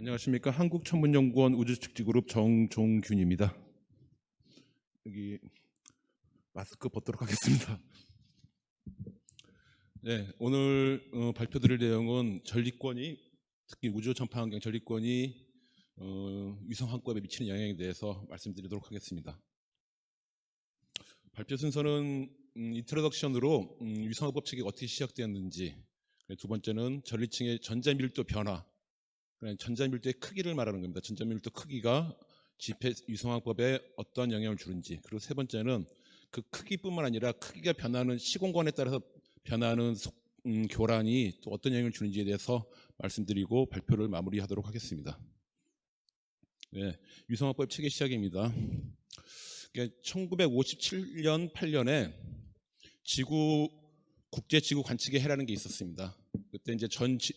안녕하십니까 한국천문연구원 우주측지그룹 정종균입니다. 여기 마스크 벗도록 하겠습니다. 네, 오늘 어, 발표드릴 내용은 전리권이 특히 우주 전파 환경 전리권이 어, 위성 환법에 미치는 영향에 대해서 말씀드리도록 하겠습니다. 발표 순서는 음, 인트로덕션으로 음, 위성 환법 체계가 어떻게 시작되었는지 두 번째는 전리층의 전자 밀도 변화 전자밀도의 크기를 말하는 겁니다. 전자밀도 크기가 지폐 위성학법에 어떤 영향을 주는지 그리고 세 번째는 그 크기뿐만 아니라 크기가 변하는 시공간에 따라서 변하는 속- 음, 교란이 또 어떤 영향을 주는지에 대해서 말씀드리고 발표를 마무리하도록 하겠습니다. 네, 위성학법 체계 시작입니다. 1957년 8년에 지구 국제 지구 관측의 해라는 게 있었습니다. 그때 이제 전 지-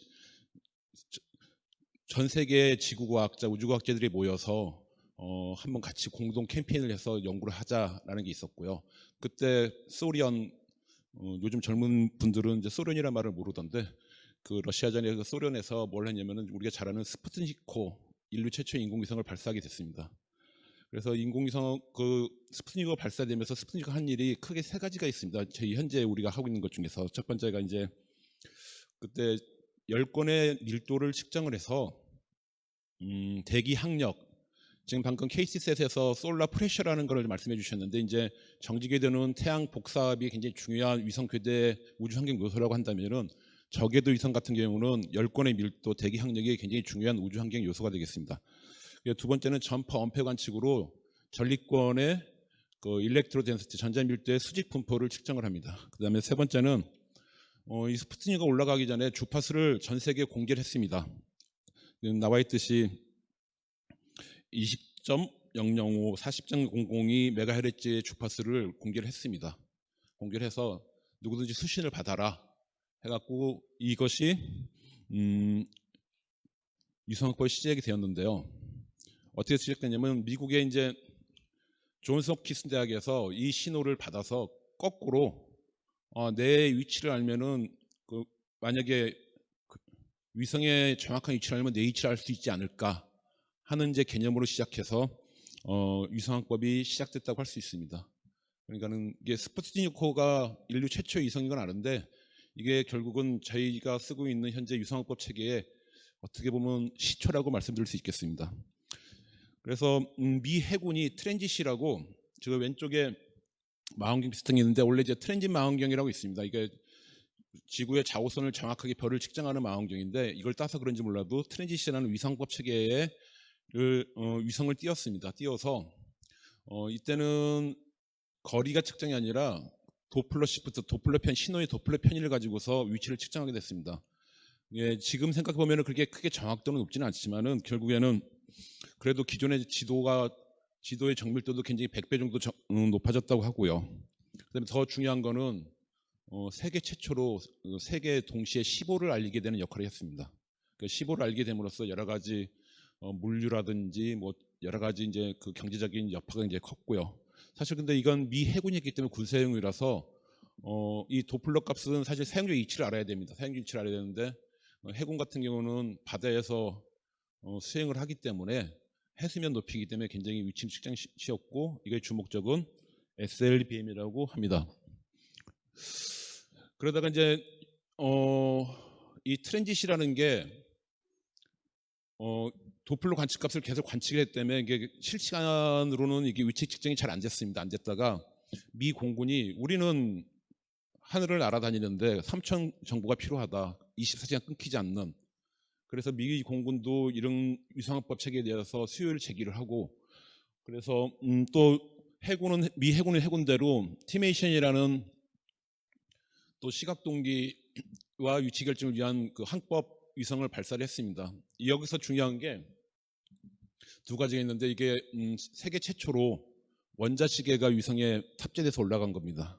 전 세계 지구과학자, 우주과학자들이 모여서 어, 한번 같이 공동 캠페인을 해서 연구를 하자라는 게 있었고요. 그때 소련, 어, 요즘 젊은 분들은 이제 소련이라는 말을 모르던데 그 러시아 전에 그 소련에서 뭘 했냐면은 우리가 잘 아는 스푸트니코 인류 최초의 인공위성을 발사하게 됐습니다. 그래서 인공위성 그 스푸트니크가 발사되면서 스푸트니크가 한 일이 크게 세 가지가 있습니다. 저희 현재 우리가 하고 있는 것 중에서 첫 번째가 이제 그때 열 건의 밀도를 측정을 해서 음, 대기 항력 지금 방금 케이시셋에서 솔라 프레셔라는 걸 말씀해 주셨는데 이제 정지궤도는 태양 복사압이 굉장히 중요한 위성 궤대 우주 환경 요소라고 한다면은 저궤도 위성 같은 경우는 열 건의 밀도 대기 항력이 굉장히 중요한 우주 환경 요소가 되겠습니다. 그리고 두 번째는 전파 엄폐 관측으로 전리권의 그 일렉트로 덴시티 전자 밀도의 수직 분포를 측정을 합니다. 그다음에 세 번째는 어, 이 스푸트니크가 올라가기 전에 주파수를 전 세계에 공개를 했습니다. 나와 있듯이 20.005, 40.002 메가헤르츠의 주파수를 공개를 했습니다. 공개를 해서 누구든지 수신을 받아라 해갖고 이것이 음, 위성학법이 시작이 되었는데요. 어떻게 시작됐냐면 미국의 이제 존스 홉키스 대학에서 이 신호를 받아서 거꾸로 어, 내 위치를 알면은 그 만약에 그 위성의 정확한 위치를 알면 내 위치를 알 수 있지 않을까 하는 이제 개념으로 시작해서 어, 위성학법이 시작됐다고 할 수 있습니다. 그러니까는 이게 스푸트니크가 인류 최초 위성인 건 아는데 이게 결국은 저희가 쓰고 있는 현재 위성학법 체계에 어떻게 보면 시초라고 말씀드릴 수 있겠습니다. 그래서 음, 미 해군이 트렌지시라고 저 왼쪽에 망원경 비슷한 게 있는데 원래 이제 트렌짓 망원경이라고 있습니다. 이게 지구의 자오선을 정확하게 별을 측정하는 망원경인데 이걸 따서 그런지 몰라도 트렌지시라는 위성법 체계를 어, 위성을 띄웠습니다. 띄워서 어, 이때는 거리가 측정이 아니라 도플러 시프트, 도플러 편 신호의 도플러 편의를 가지고서 위치를 측정하게 됐습니다. 예, 지금 생각해 보면은 그렇게 크게 정확도는 높지는 않지만은 결국에는 그래도 기존의 지도가 지도의 정밀도도 굉장히 100배 정도 정- 음, 높아졌다고 하고요. 그다음에 더 중요한 거는 어, 세계 최초로 어, 세계 동시에 15를 알리게 되는 역할을 했습니다. 그 15를 알게 됨으로써 여러 가지 어, 물류라든지 뭐 여러 가지 이제 그 경제적인 여파가 이제 컸고요. 사실 근데 이건 미 해군이 있기 때문에 군사용이라서 어, 이 도플러 값은 사실 사용자 위치를 알아야 됩니다. 사용자 위치를 알아야 되는데 어, 해군 같은 경우는 바다에서 어, 수행을 하기 때문에 해수면 높이기 때문에 굉장히 쉬- 쉬웠고 이게 주목적은 SLBM이라고 합니다. 그러다가 이제 어, 이 트랜짓이라는 게 어, 도플러 관측값을 계속 관측을 때문에 이게 실시간으로는 이게 위치 측정이 잘 안 됐습니다. 안 됐다가 미 공군이 우리는 하늘을 날아다니는데 3천 정보가 필요하다. 24시간 끊기지 않는. 그래서 미 공군도 이런 위성학법 체계에 대해서 수요를 제기를 하고 그래서 음, 또 해군은 미 해군의 해군대로 티메이션이라는 또 시각 동기와 위치 결정을 위한 그 항법 위성을 발사를 했습니다. 여기서 중요한 게 두 가지가 있는데 이게 음, 세계 최초로 원자 시계가 위성에 탑재돼서 올라간 겁니다.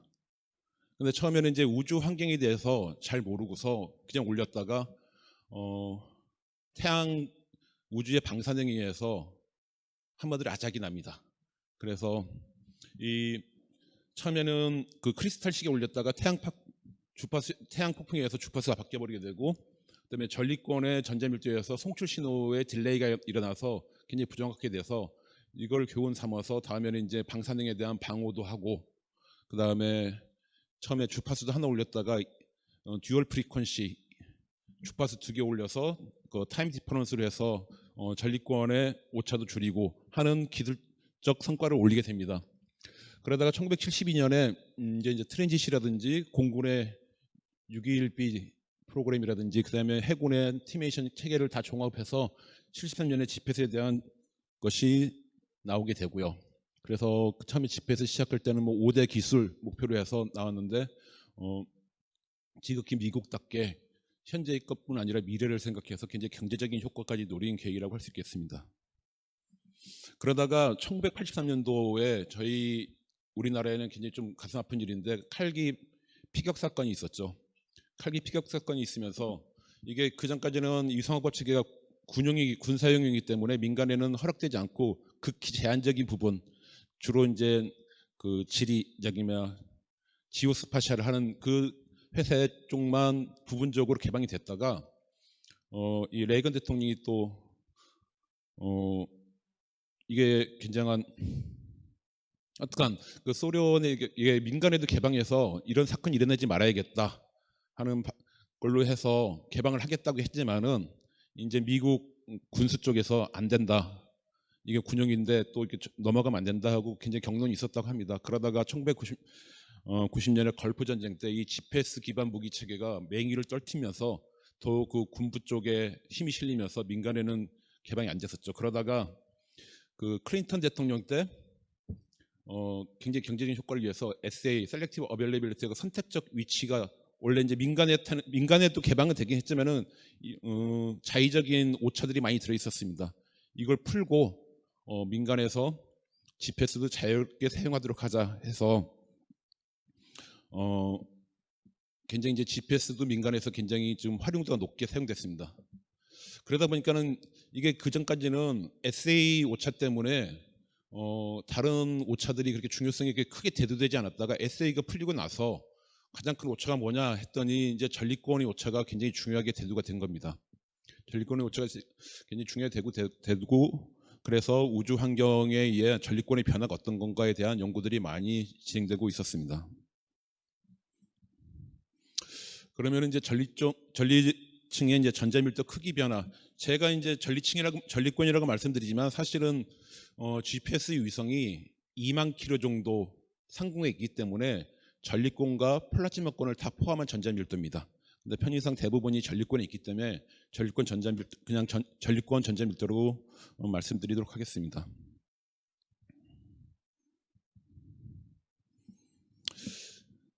근데 처음에는 이제 우주 환경에 대해서 잘 모르고서 그냥 올렸다가 어, 태양 우주의 방사능에 의해서 한마디로 아작이 납니다. 그래서 이 처음에는 그 크리스탈 시계 올렸다가 태양 파, 주파수 태양 폭풍에 의해서 주파수가 바뀌어 버리게 되고 그다음에 전리권의 전자 밀도에서 송출 신호에 딜레이가 일어나서 굉장히 부정확하게 돼서 이걸 교훈 삼아서 다음에는 이제 방사능에 대한 방호도 하고 그다음에 처음에 주파수도 하나 올렸다가 어, 듀얼 프리퀀시 주파수 두 개 올려서 그 타임 디퍼런스로 해서 어, 전리권의 오차도 줄이고 하는 기술적 성과를 올리게 됩니다. 그러다가 1972년에 음, 이제, 이제 트랜짓이라든지 공군의 621B 프로그램이라든지 그다음에 해군의 티메이션 체계를 다 종합해서 73년에 지펫에 대한 것이 나오게 되고요. 그래서 그 처음에 지펫을 시작할 때는 뭐 5대 기술 목표로 해서 나왔는데 어, 지극히 미국답게 현재의 것뿐 아니라 미래를 생각해서 굉장히 경제적인 효과까지 노린 계획이라고 할 수 있겠습니다. 그러다가 1983년도에 저희 우리나라에는 굉장히 좀 가슴 아픈 일인데 칼기 피격 사건이 있었죠. 칼기 피격 사건이 있으면서 이게 그 전까지는 위성학과 체계가 군용이 군사용이기 때문에 민간에는 허락되지 않고 극히 제한적인 부분 주로 이제 그 지리적이며 지오스파샤를 하는 그 회사 쪽만 부분적으로 개방이 됐다가 어, 이 레이건 대통령이 또 어, 이게 굉장한 어떡한 그 소련의 이게 민간에도 개방해서 이런 사건이 일어나지 말아야겠다 하는 바- 걸로 해서 개방을 하겠다고 했지만은 이제 미국 군수 쪽에서 안 된다. 이게 군용인데 또 이렇게 넘어가면 안 된다 하고 굉장히 경론이 있었다고 합니다. 그러다가 1990 어, 90년에 걸프 전쟁 때 이 GPS 기반 무기 체계가 맹위를 떨티면서 더 그 군부 쪽에 힘이 실리면서 민간에는 개방이 안 됐었죠. 그러다가 그 클린턴 대통령 때 어, 굉장히 경제적인 효과를 위해서 SA (Selective Availability)가 선택적 위치가 원래 이제 민간에 민간에 또 개방은 되긴 했지만은 이, 어, 자의적인 오차들이 많이 들어 있었습니다. 이걸 풀고 어, 민간에서 GPS도 자유롭게 사용하도록 하자 해서 어, 굉장히 이제 GPS도 민간에서 굉장히 좀 활용도가 높게 사용됐습니다. 그러다 보니까는 이게 그 전까지는 SA 오차 때문에 어, 다른 오차들이 그렇게 중요성이 크게 대두되지 않았다가 SA가 풀리고 나서 가장 큰 오차가 뭐냐 했더니 이제 전리권의 오차가 굉장히 중요하게 대두가 된 겁니다. 전리권의 오차가 굉장히 중요하게 대- 대두고 그래서 우주 환경에 의해 전리권의 변화가 어떤 건가에 대한 연구들이 많이 진행되고 있었습니다. 그러면 이제 전리쪽 전리층의 이제 전자 밀도 크기 변화. 제가 이제 전리층이라고 전리권이라고 말씀드리지만 사실은 어, GPS 위성이 2만 킬로 정도 상공에 있기 때문에 전리권과 플라티마권을 다 포함한 전자밀도입니다. 근데 편의상 대부분이 전리권에 있기 때문에 전리권 전자밀도 그냥 전, 전리권 전자밀도로 어, 말씀드리도록 하겠습니다.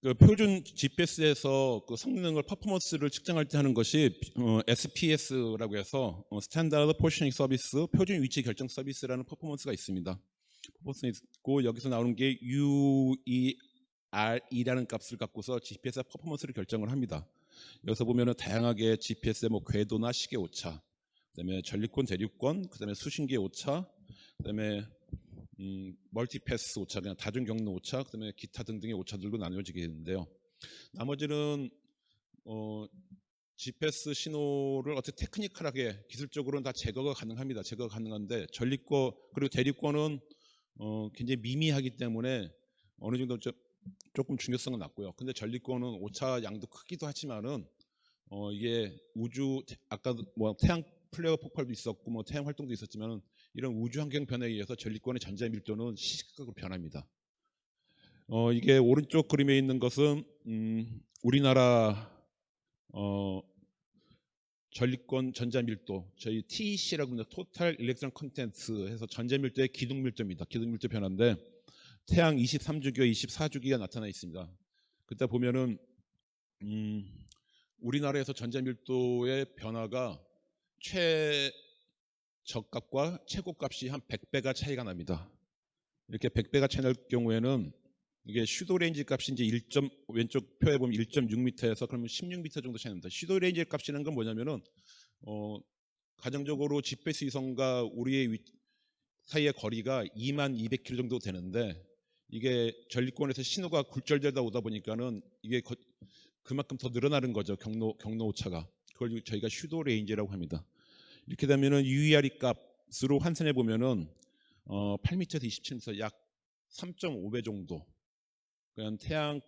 그 표준 GPS에서 그 성능을 퍼포먼스를 측정할 때 하는 것이 어, SPS라고 해서 어, Standard Positioning Service 표준 위치 결정 서비스라는 퍼포먼스가 있습니다. 퍼포먼스 있고 여기서 나오는 게 UER이라는 값을 갖고서 GPS 퍼포먼스를 결정을 합니다. 여기서 보면은 다양하게 GPS의 뭐 궤도나 시계 오차, 그다음에 전리권 대륙권, 그다음에 수신기의 오차, 그다음에 음, 멀티패스 오차, 그냥 다중 경로 오차, 그다음에 기타 등등의 오차들로 나뉘어지게 되는데요. 나머지는 어, GPS 신호를 어떻게 테크니컬하게 기술적으로는 다 제거가 가능합니다. 제거가 가능한데 전리권 그리고 대륙권은 어, 굉장히 미미하기 때문에 어느 정도 좀 조금 중요성은 낮고요. 근데 전리권은 오차 양도 크기도 하지만은 어, 이게 우주 아까 뭐 태양 플레어 폭발도 있었고 뭐 태양 활동도 있었지만은 이런 우주 환경 변화에 의해서 전리권의 전자 밀도는 시시각각으로 변합니다. 어, 이게 오른쪽 그림에 있는 것은 음, 우리나라 어, 전리권 전자 밀도 저희 TEC라고 합니다. 토탈 일렉트론 컨텐츠 해서 전자 밀도의 기둥 밀도입니다. 기둥 밀도 변화인데 태양 23주기와 24주기가 나타나 있습니다. 그때 보면은 음, 우리나라에서 전자 밀도의 변화가 최저값과 최고값이 한 100배가 차이가 납니다. 이렇게 100배가 차이 날 경우에는 이게 슈도 레인지 값이 이제 1. 왼쪽 표에 보면 1.6m에서 그러면 16m 정도 차이 납니다. 슈도 레인지 값이라는 건 뭐냐면은 어 가정적으로 GPS 위성과 우리의 위- 사이의 거리가 2만 200km 정도 되는데 이게 전리권에서 신호가 굴절되다 오다 보니까는 이게 거- 그만큼 더 늘어나는 거죠 경로 경로 오차가 그걸 저희가 슈도 레인지라고 합니다. 이렇게 되면은 UER이 값으로 환산해 보면은 어, 8m에서 27m 약 3.5배 정도. 그냥 태양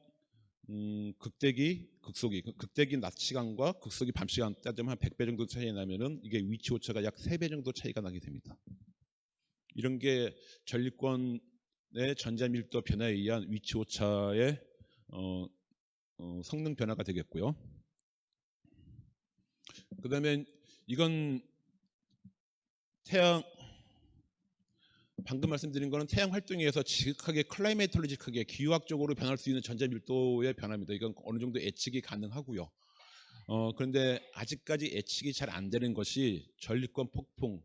음, 극대기, 극소기, 그 극대기 낮 시간과 극소기 밤 시간 따지면 한 100배 정도 차이 나면은 이게 위치 오차가 약 3배 정도 차이가 나게 됩니다. 이런 게 전리권의 전자 밀도 변화에 의한 위치 오차의 어, 어, 성능 변화가 되겠고요. 그 다음에 이건 태양 방금 말씀드린 거는 태양 활동에 의해서 지극하게 클라이메톨로직하게 기후학적으로 변할 수 있는 전자 밀도의 변화입니다. 이건 어느 정도 예측이 가능하고요. 어, 그런데 아직까지 예측이 잘 안 되는 것이 전리권 폭풍,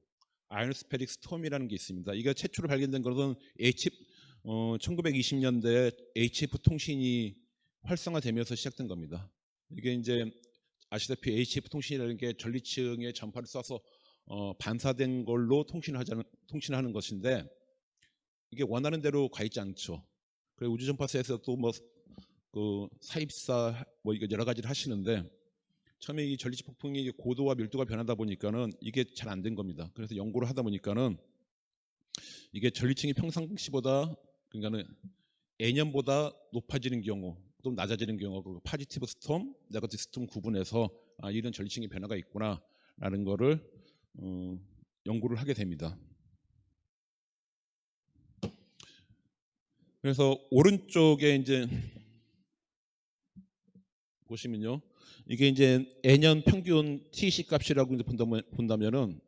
아이언스페릭 스톰이라는 게 있습니다. 이게 최초로 발견된 것은 HF, 어, 1920년대 HF 통신이 활성화되면서 시작된 겁니다. 이게 이제 아시다시피 HF 통신이라는 게 전리층의 전파를 쏴서 어, 반사된 걸로 통신하자는 통신하는 것인데 이게 원하는 대로 가 있지 않죠. 그리고 우주 전파사에서 또뭐 그 사입사 뭐 이거 여러 가지를 하시는데 처음에 이 전리체 폭풍이 고도와 밀도가 변하다 보니까는 이게 잘 안 된 겁니다. 그래서 연구를 하다 보니까는 이게 전리층이 평상시보다 그러니까는 애년보다 높아지는 경우 또 낮아지는 경우 그 파지티브 스톰, 네거티브 스톰 구분해서 아, 이런 전리층의 변화가 있구나라는 거를 어, 연구를 하게 됩니다. 그래서 오른쪽에 이제 보시면요. 이게 이제 애년 평균 TC 값이라고 이제 본다면, 본다면은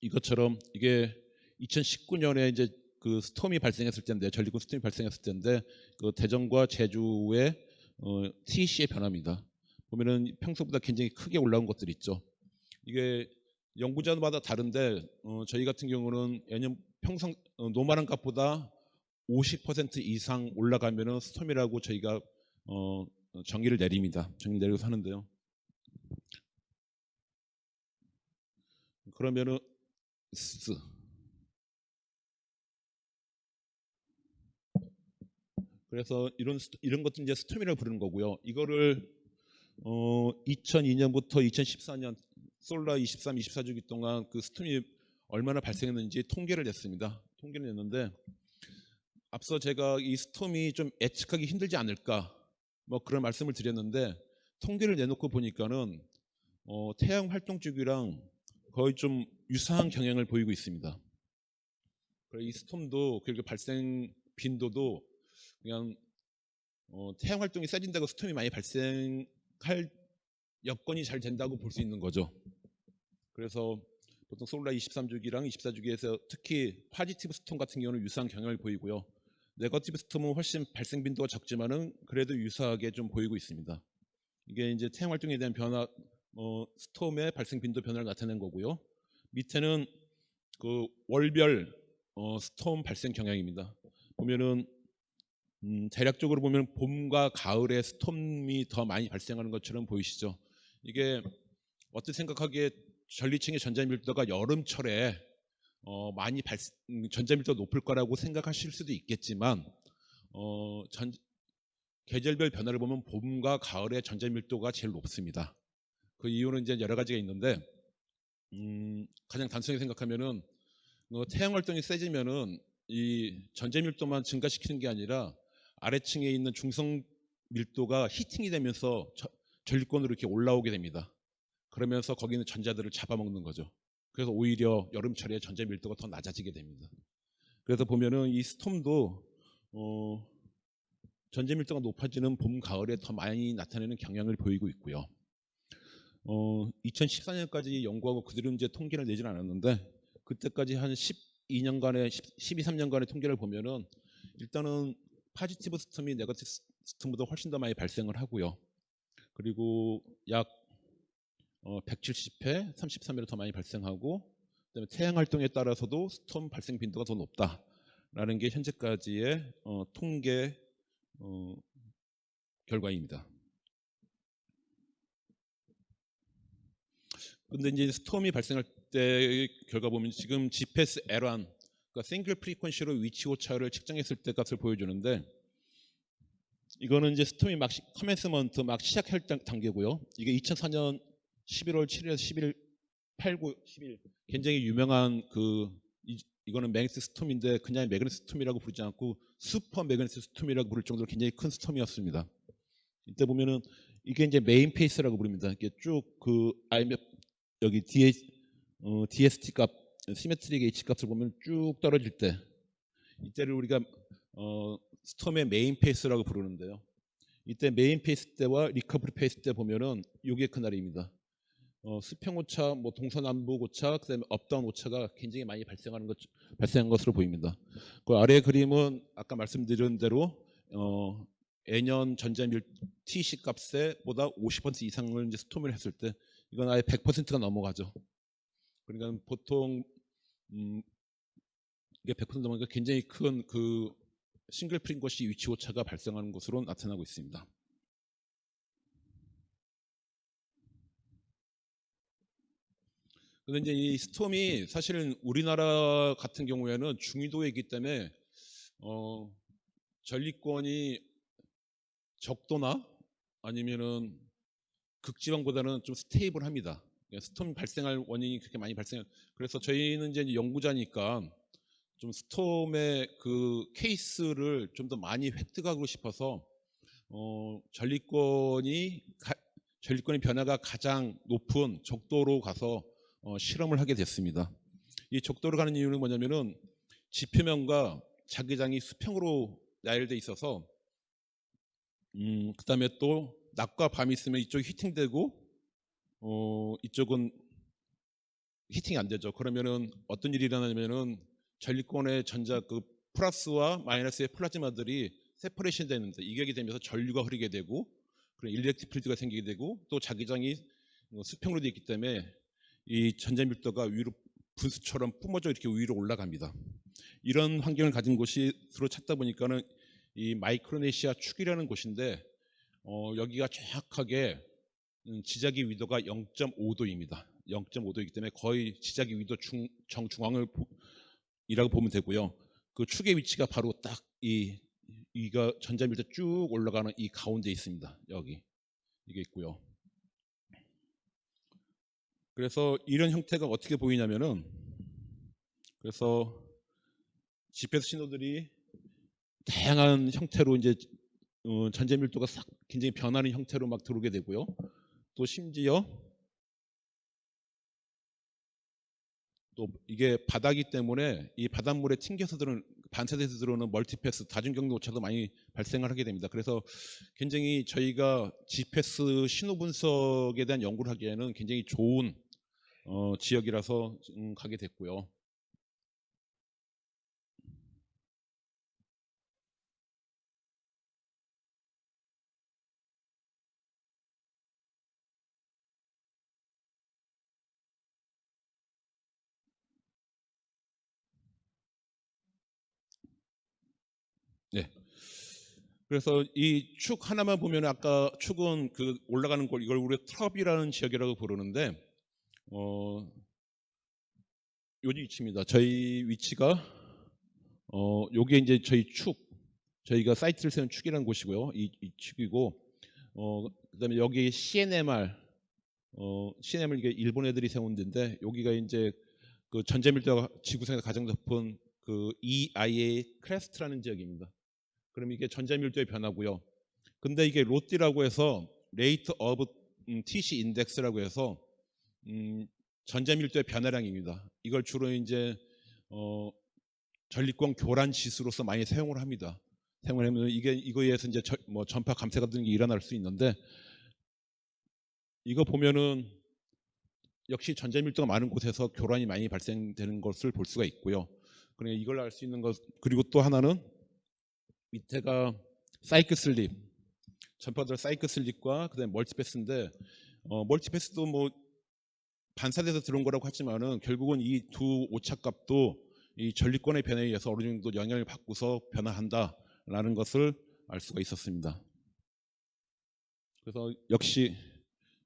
이것처럼 이게 2019년에 이제 그 스톰이 발생했을 때인데 전리권 스톰이 발생했을 때인데 그 대전과 제주의 어, TC의 변화입니다. 보면은 평소보다 굉장히 크게 올라온 것들 있죠. 이게 연구자마다 다른데 어, 저희 같은 경우는 애년 평상 어, 노멀한 값보다 50% 이상 올라가면은 스톰이라고 저희가 어, 정의를 내립니다. 정의 내리고 하는데요. 그러면은 스 그래서 이런 스- 이런 것들 이제 스톰이라고 부르는 거고요. 이거를 어, 2002년부터 2014년 솔라 23, 24주기 동안 그 스톰이 얼마나 발생했는지 통계를 냈습니다. 통계를 냈는데 앞서 제가 이 스톰이 좀 예측하기 힘들지 않을까 뭐 그런 말씀을 드렸는데 통계를 내놓고 보니까는 어, 태양 활동 주기랑 거의 좀 유사한 경향을 보이고 있습니다. 이 스톰도 그렇게 발생 빈도도 그냥 어, 태양 활동이 세진다고 스톰이 많이 발생할 여건이 잘 된다고 볼 수 있는 거죠. 그래서 보통 솔라 23주기랑 24주기에서 특히 파지티브 스톰 같은 경우는 유사한 경향을 보이고요. 네거티브 스톰은 훨씬 발생 빈도가 적지만은 그래도 유사하게 좀 보이고 있습니다. 이게 이제 태양 활동에 대한 변화, 어, 스톰의 발생 빈도 변화를 나타낸 거고요. 밑에는 그 월별 어, 스톰 발생 경향입니다. 보면은 음, 대략적으로 보면 봄과 가을에 스톰이 더 많이 발생하는 것처럼 보이시죠? 이게 어떻게 생각하기에 전리층의 전자밀도가 여름철에 어, 많이 발, 음, 전자밀도가 높을 거라고 생각하실 수도 있겠지만 어, 전, 계절별 변화를 보면 봄과 가을에 전자밀도가 제일 높습니다. 그 이유는 이제 여러 가지가 있는데 음, 가장 단순하게 생각하면은 어, 태양 활동이 세지면은 이 전자밀도만 증가시키는 게 아니라 아래층에 있는 중성 밀도가 히팅이 되면서 저- 전리권으로 이렇게 올라오게 됩니다. 그러면서 거기 있는 전자들을 잡아먹는 거죠. 그래서 오히려 여름철에 전자 밀도가 더 낮아지게 됩니다. 그래서 보면은 이 스톰도 어, 전자 밀도가 높아지는 봄, 가을에 더 많이 나타내는 경향을 보이고 있고요. 어, 2014년까지 연구하고 그대로 이제 통계를 내진 않았는데 그때까지 한 12년간의 12, 13년간의 통계를 보면은 일단은 파지티브 스톰이 네거티브 스톰보다 훨씬 더 많이 발생을 하고요. 그리고 약 어, 170회, 33회로 더 많이 발생하고 그다음에 태양 활동에 따라서도 스톰 발생 빈도가 더 높다라는 게 현재까지의 어, 통계 어, 결과입니다. 근데 이제 스톰이 발생할 때 결과 보면 지금 GPS L1 그러니까 싱글 프리퀀시로 위치 오차를 측정했을 때 값을 보여주는데 이거는 이제 스톰이 막 커맨스먼트 막 시작할 단- 단계고요. 이게 2004년 11월 7일에서 11일 8, 9, 10일 굉장히 유명한 그 이, 이거는 매그니스 스톰인데 그냥 매그니스 스톰이라고 부르지 않고 슈퍼 매그니스 스톰이라고 부를 정도로 굉장히 큰 스톰이었습니다. 이때 보면은 이게 이제 메인 페이스라고 부릅니다. 이게 쭉 그 IMF 여기 뒤에 어, DST 값 시메트릭 H 값을 보면 쭉 떨어질 때 이때를 우리가 어, 스톰의 메인 페이스라고 부르는데요. 이때 메인 페이스 때와 리커버리 페이스 때 보면은 요게 그날입니다. 어, 수평 오차, 뭐 동서남북 오차, 그다음에 업다운 오차가 굉장히 많이 발생하는 것 발생한 것으로 보입니다. 그 아래 그림은 아까 말씀드린 대로 어, 애년 전자밀 TC 값에 보다 50% 이상을 이제 스톰을 했을 때 이건 아예 100%가 넘어가죠. 그러니까 보통 음, 이게 100% 넘어가니까 굉장히 큰 그 싱글 프린 것이 위치 오차가 발생하는 것으로 나타나고 있습니다. 근데 이제 이 스톰이 사실은 우리나라 같은 경우에는 중위도에 있기 때문에 어, 전리권이 적도나 아니면은 극지방보다는 좀 스테이블합니다. 그러니까 스톰 발생할 원인이 그렇게 많이 발생. 그래서 저희는 이제 연구자니까 좀 스톰의 그 케이스를 좀 더 많이 획득하고 싶어서 어, 전리권이 가- 전리권의 변화가 가장 높은 적도로 가서 어, 실험을 하게 됐습니다. 이 적도로 가는 이유는 뭐냐면은 지표면과 자기장이 수평으로 나열돼 있어서 음, 그다음에 또 낮과 밤이 있으면 이쪽이 히팅되고 어, 이쪽은 히팅이 안 되죠. 그러면은 어떤 일이 일어나냐면은 전리권의 전자 그 플러스와 마이너스의 플라즈마들이 세퍼레이션 되는데 이격이 되면서 전류가 흐르게 되고 그런 일렉트릭 필드가 생기게 되고 또 자기장이 어, 수평으로 되어 있기 때문에 이 전자 밀도가 위로 분수처럼 뿜어져 이렇게 위로 올라갑니다. 이런 환경을 가진 곳이 서로 찾다 보니까는 이 마이크로네시아 축이라는 곳인데 어, 여기가 정확하게 음, 지자기 위도가 0.5도입니다. 0.5도이기 때문에 거의 지자기 위도 중, 정중앙을 보, 이라고 보면 되고요. 그 축의 위치가 바로 딱 이 이가 전자밀도 쭉 올라가는 이 가운데 있습니다. 여기 이게 있고요. 그래서 이런 형태가 어떻게 보이냐면은 그래서 GPS 신호들이 다양한 형태로 이제 어, 전자 밀도가 싹 굉장히 변하는 형태로 막 들어오게 되고요. 또 심지어 또 이게 바다기 때문에 이 바닷물에 튕겨서 들어오는 반사돼서 들어오는 멀티패스 다중경로 오차도 많이 발생을 하게 됩니다. 그래서 굉장히 저희가 GPS 신호 분석에 대한 연구를 하기에는 굉장히 좋은 어, 지역이라서 음, 가게 됐고요. 네. 그래서 이 축 하나만 보면 아까 축은 그 올라가는 곳 이걸 우리가 트럽이라는 지역이라고 부르는데 어 요지 위치입니다. 저희 위치가 어 요게 이제 저희 축 저희가 사이트를 세운 축이라는 곳이고요. 이, 이 축이고 어 그다음에 여기 CNMR 어 CNMR 이게 일본 애들이 세운 데인데 여기가 이제 그 전자밀도가 지구상에서 가장 높은 그 EIA 크레스트라는 지역입니다. 그럼 이게 전자밀도의 변화고요. 근데 이게 로띠라고 해서 레이트 오브 TC 인덱스라고 해서 음, 전자밀도의 변화량입니다. 이걸 주로 이제 어, 전리권 교란 지수로서 많이 사용을 합니다. 사용을 하면 이게 이거에 의해서 이제 저- 뭐 전파 감퇴 같은 게 일어날 수 있는데 이거 보면은 역시 전자밀도가 많은 곳에서 교란이 많이 발생되는 것을 볼 수가 있고요. 그러니까 이걸 알 수 있는 것 그리고 또 하나는 밑에가 사이클 슬립 전파들 사이클 슬립과 그다음에 멀티패스인데 어, 멀티패스도 뭐 반사돼서 들어온 거라고 하지만은 결국은 이 두 오차값도 이 전리권의 변화에 의해서 어느 정도 영향을 받고서 변화한다라는 것을 알 수가 있었습니다. 그래서 역시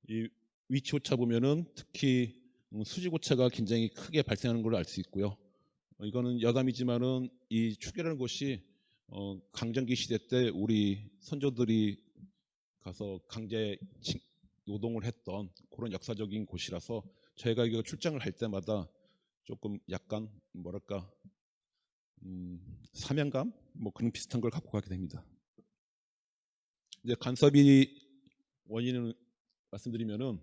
이 위치 오차 보면은 특히 음, 수직 오차가 굉장히 크게 발생하는 걸로 알수 있고요. 어, 이거는 여담이지만은 이 축이라는 곳이 어, 강점기 시대 때 우리 선조들이 가서 강제 징- 노동을 했던 그런 역사적인 곳이라서 저희가 이거 출장을 할 때마다 조금 약간 뭐랄까 음, 사명감 뭐 그런 비슷한 걸 갖고 가게 됩니다. 이제 간섭이 원인을 말씀드리면은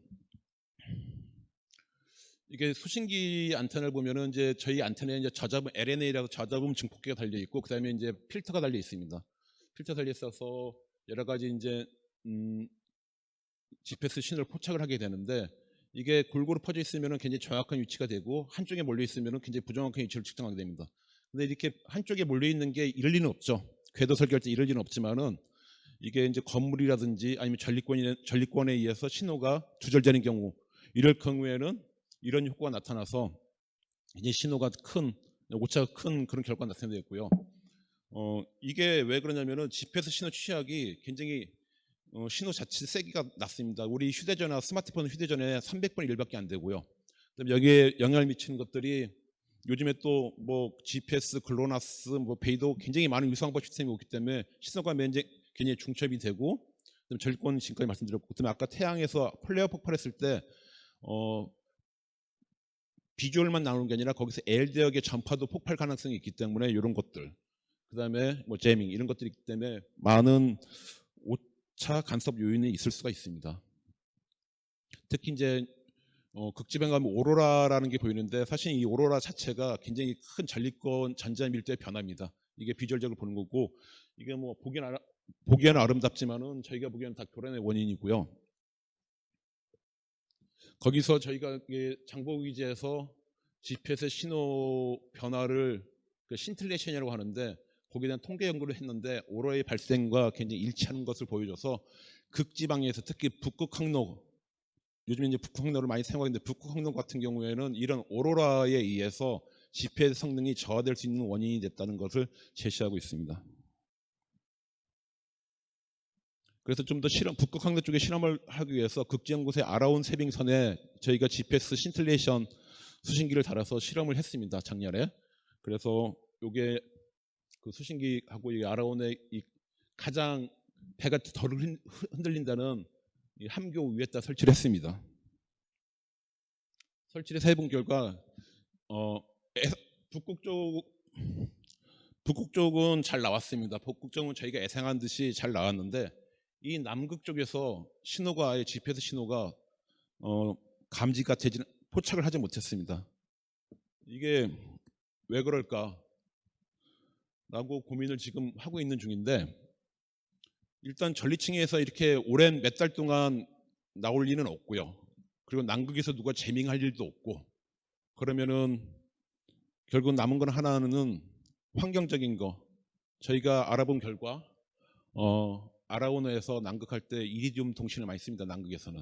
이게 수신기 안테나를 보면은 이제 저희 안테나에 이제 저자분 LNA라고 저자분 증폭기가 달려 있고 그다음에 이제 필터가 달려 있습니다. 필터 달려 있어서 여러 가지 이제 음, GPS 신호를 포착을 하게 되는데 이게 골고루 퍼져 있으면은 굉장히 정확한 위치가 되고 한쪽에 몰려 있으면은 굉장히 부정확한 위치를 측정하게 됩니다. 근데 이렇게 한쪽에 몰려 있는 게 이럴 리는 없죠. 궤도 설계할 때 이럴 리는 없지만은 이게 이제 건물이라든지 아니면 전리권에 전리권에 의해서 신호가 두절되는 경우 이럴 경우에는 이런 효과가 나타나서 이제 신호가 큰 오차가 큰 그런 결과가 나타나고요. 어 이게 왜 그러냐면은 GPS 신호 취약이 굉장히 어, 신호 자체 세기가 낮습니다. 우리 휴대전화 스마트폰 휴대전에 300분의 1밖에 안 되고요. 그다음에 여기에 영향을 미치는 것들이 요즘에 또 뭐 GPS, 글로나스, 뭐 베이도 굉장히 많은 위성항법 시스템이 오기 때문에 신호가 면제 굉장히 중첩이 되고 그다음에 전권 지금까지 말씀드렸고 그다음에 아까 태양에서 플레어 폭발했을 때 어, 비주얼만 나오는 게 아니라 거기서 L대역의 전파도 폭발 가능성이 있기 때문에 이런 것들 그 다음에 뭐 제밍 이런 것들이 있기 때문에 많은 오차 간섭 요인이 있을 수가 있습니다. 특히 이제 어, 극지방 가면 오로라라는 게 보이는데 사실 이 오로라 자체가 굉장히 큰 전리권 전자 밀도의 변화입니다. 이게 비주얼적으로 보는 거고 이게 뭐 보기엔 보기에는 아름답지만은 저희가 보기에는 다 교란의 원인이고요. 거기서 저희가 장보기지에서 GPS 신호 변화를 그 신틀레이션이라고 하는데 거기에 대한 통계 연구를 했는데 오로라의 발생과 굉장히 일치하는 것을 보여줘서 극지방에서 특히 북극 항로 요즘 이제 북극 항로를 많이 사용하는데 북극 항로 같은 경우에는 이런 오로라에 의해서 GPS 성능이 저하될 수 있는 원인이 됐다는 것을 제시하고 있습니다. 그래서 좀 더 실험, 북극 항로 쪽에 실험을 하기 위해서 극지연구소의 아라온 세빙선에 저희가 GPS 신틀레이션 수신기를 달아서 실험을 했습니다. 작년에. 그래서 요게 그 수신기하고 이 아라온의 이 가장 배가 덜 흔- 흔들린다는 이 함교 위에다 설치를 했습니다. 설치를 해본 결과 어, 에- 북극 쪽 북극 쪽은 잘 나왔습니다. 북극 쪽은 저희가 예상한 듯이 잘 나왔는데 이 남극 쪽에서 신호가 아예 GPS 신호가 어, 감지가 되지 포착을 하지 못했습니다. 이게 왜 그럴까? 라고 고민을 지금 하고 있는 중인데 일단 전리층에서 이렇게 오랜 몇 달 동안 나올 리는 없고요. 그리고 남극에서 누가 재밍할 일도 없고 그러면은 결국 남은 건 하나는 환경적인 거 저희가 알아본 결과 어 아라오너에서 남극할 때 이리듐 통신을 많이 씁니다. 남극에서는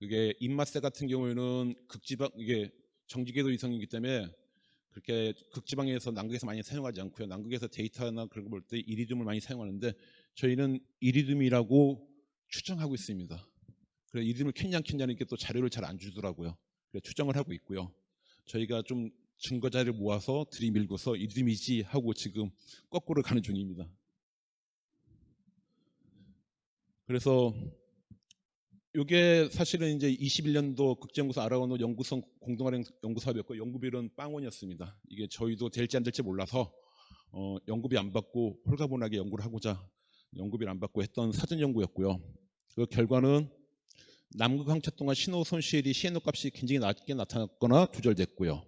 그게 입맛세 같은 경우에는 극지방 이게 정지궤도 위성이기 때문에 그렇게 극지방에서 남극에서 많이 사용하지 않고요. 남극에서 데이터나 그런 거 볼 때 이리듐을 많이 사용하는데 저희는 이리듐이라고 추정하고 있습니다. 그래서 이리듐을 켰냐 안 켰냐는 게 또 자료를 잘 안 주더라고요. 그래서 추정을 하고 있고요. 저희가 좀 증거 자료를 모아서 들이밀고서 이리듐이지 하고 지금 거꾸로 가는 중입니다. 그래서 이게 사실은 이제 21년도 국제연구소 아라오노 연구선 공동활용 연구 사업이었고 연구비는 빵원이었습니다. 이게 저희도 될지 안 될지 몰라서 어, 연구비 안 받고 홀가분하게 연구를 하고자 연구비를 안 받고 했던 사전 연구였고요. 그 결과는 남극 항체 동안 신호 손실이 시에노 값이 굉장히 낮게 나타났거나 두절됐고요.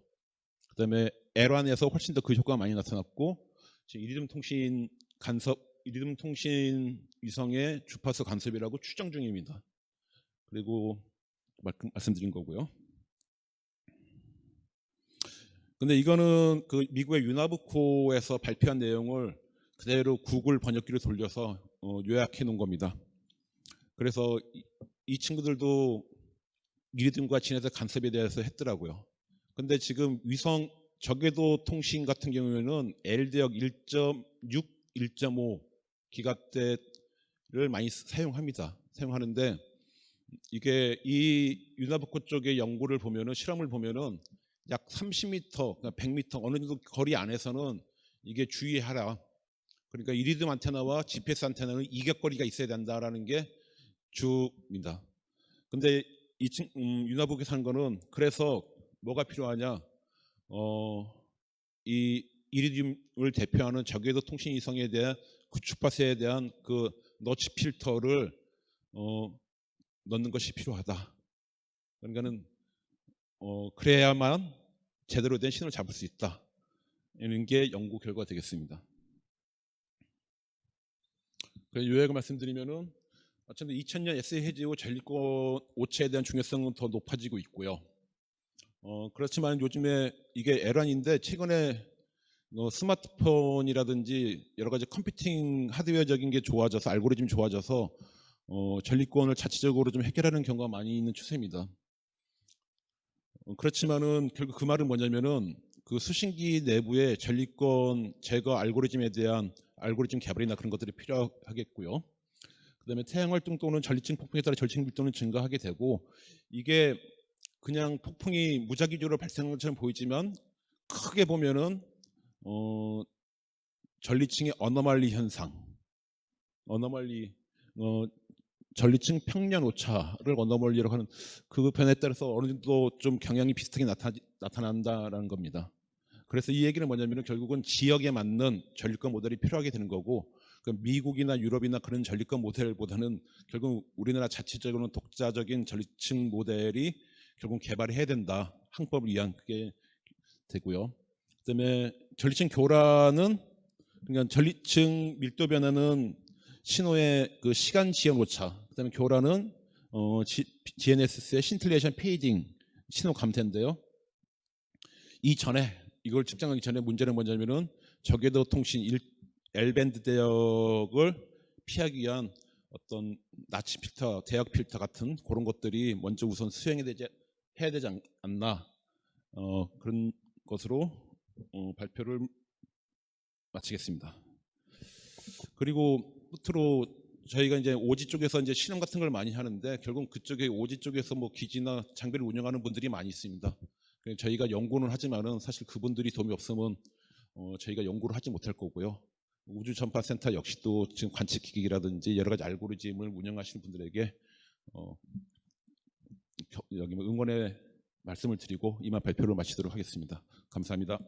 그다음에 L1에서 훨씬 더 그 효과가 많이 나타났고 지금 이리듐 통신 간섭 이 리듐 통신 위성의 주파수 간섭이라고 추정 중입니다. 그리고 말씀- 말씀드린 거고요. 근데 이거는 그 미국의 유나브코에서 발표한 내용을 그대로 구글 번역기를 돌려서 어, 요약해 놓은 겁니다. 그래서 이, 이 친구들도 이리듐과 진에서 간섭에 대해서 했더라고요. 근데 지금 위성 저궤도 통신 같은 경우에는 LD역 1.6, 1.5 기가대를 많이 사용합니다. 사용하는데 이게 이 유나브코 쪽의 연구를 보면은 실험을 보면은 약 30m, 그러니까 100m 어느 정도 거리 안에서는 이게 주의하라. 그러니까 이리듐 안테나와 GPS 안테나는 이격거리가 있어야 된다라는 게 주입니다. 근데 이 친, 음, 윤화북이 산 거는 그래서 뭐가 필요하냐? 어, 이 이리듐을 대표하는 저궤도 통신 이성에 대한 그 주파수에 대한 그 너치 필터를 어, 넣는 것이 필요하다. 그러니까는 어, 그래야만 제대로 된 신호를 잡을 수 있다. 이런 게 연구 결과가 되겠습니다. 그래서 요약을 말씀드리면은 어쨌든 2000년 SA 해지 후 전리권 오체에 대한 중요성은 더 높아지고 있고요. 어, 그렇지만 요즘에 이게 애란인데 최근에 어, 스마트폰이라든지 여러 가지 컴퓨팅 하드웨어적인 게 좋아져서 알고리즘이 좋아져서 어, 전리권을 자체적으로 좀 해결하는 경우가 많이 있는 추세입니다. 어, 그렇지만은 결국 그 말은 뭐냐면은 그 수신기 내부에 전리권 제거 알고리즘에 대한 알고리즘 개발이나 그런 것들이 필요하겠고요. 그다음에 태양 활동 또는 전리층 폭풍에 따라 전리층 밀도는 증가하게 되고 이게 그냥 폭풍이 무작위적으로 발생하는 것처럼 보이지만 크게 보면은 어, 전리층의 어너멀리 현상, 어너멀리 어, 전리층 평년 오차를 어너멀리라고 하는 그 변에 따라서 어느 정도 좀 경향이 비슷하게 나타, 나타난다라는 겁니다. 그래서 이 얘기는 뭐냐면은 결국은 지역에 맞는 전리권 모델이 필요하게 되는 거고 그 미국이나 유럽이나 그런 전리권 모델보다는 결국 우리나라 자체적으로는 독자적인 전리층 모델이 결국 개발해야 된다. 항법을 위한 그게 되고요. 그다음에 전리층 교란은 그러니까 전리층 밀도 변화는 신호의 그 시간 지연 오차. 그다음에 교란은 어, G, GNSS의 신틀레이션 페이딩 신호 감퇴인데요. 이 전에 이걸 측정하기 전에 문제는 뭐냐면은 저궤도 통신 일- L밴드 대역을 피하기 위한 어떤 나치 필터, 대역 필터 같은 그런 것들이 먼저 우선 수행이 되지 해야 되지 않- 않나 어, 그런 것으로 어, 발표를 마치겠습니다. 그리고 끝으로 저희가 이제 오지 쪽에서 이제 실험 같은 걸 많이 하는데 결국 그쪽에 오지 쪽에서 뭐 기지나 장비를 운영하는 분들이 많이 있습니다. 그래서 저희가 연구는 하지만은 사실 그분들이 도움이 없으면 어, 저희가 연구를 하지 못할 거고요. 우주 전파 센터 역시 또 지금 관측 기기라든지 여러 가지 알고리즘을 운영하시는 분들에게 어, 겨- 여기 뭐 응원의 말씀을 드리고 이만 발표를 마치도록 하겠습니다. 감사합니다.